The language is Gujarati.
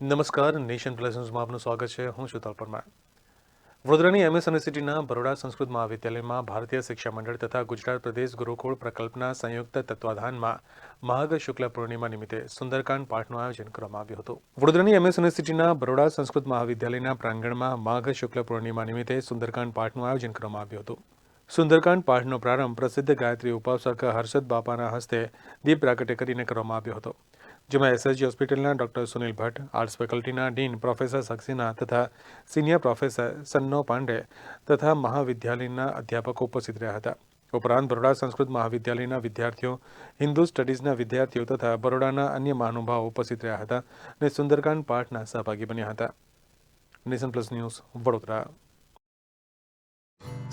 નમસ્કાર, નેશન પ્લસ ન્યૂઝમાં આપનું સ્વાગત છે. હું છું પરમાર વડોદરાની એમએસ યુનિવર્સિટીના બરોડા સંસ્કૃત મહાવિદ્યાલયમાં ભારતીય શિક્ષા મંડળ તથા ગુજરાત પ્રદેશ ગુરુકુળ પ્રકલ્પના સંયુક્ત તત્વાધાનમાં માઘ શુક્લ પૂર્ણિમા નિમિત્તે સુંદરકાંડ પાઠનું આયોજન કરવામાં આવ્યું હતું. વડોદરાની એમએસ યુનિવર્સિટીના બરોડા સંસ્કૃત મહાવિદ્યાલયના પ્રાંગણમાં માઘ શુક્લ પૂર્ણિમા નિમિત્તે સુંદરકાંડ પાઠનું આયોજન કરવામાં આવ્યું હતું. સુંદરકાંડ પાઠનો પ્રારંભ પ્રસિદ્ધ ગાયત્રી ઉપાસક હર્ષદ બાપાના હસ્તે દીપ પ્રાગટ્ય કરીને કરવામાં આવ્યો હતો, જેમાં એસએસજી હોસ્પિટલના ડોક્ટર સુનિલ ભટ્ટ, આર્ટ્સ ફેકલ્ટીના ડીન પ્રોફેસર સક્સેના તથા સિનિયર પ્રોફેસર સન્નો પાંડે તથા મહાવિદ્યાલયના અધ્યાપકો ઉપસ્થિત રહ્યા હતા. ઉપરાંત બરોડા સંસ્કૃત મહાવિદ્યાલયના વિદ્યાર્થીઓ, હિન્દુ સ્ટડીઝના વિદ્યાર્થીઓ તથા બરોડાના અન્ય મહાનુભાવો ઉપસ્થિત રહ્યા હતા અને સુંદરકાંડ પાઠના સહભાગી બન્યા હતા. Nation plus news Vadodara.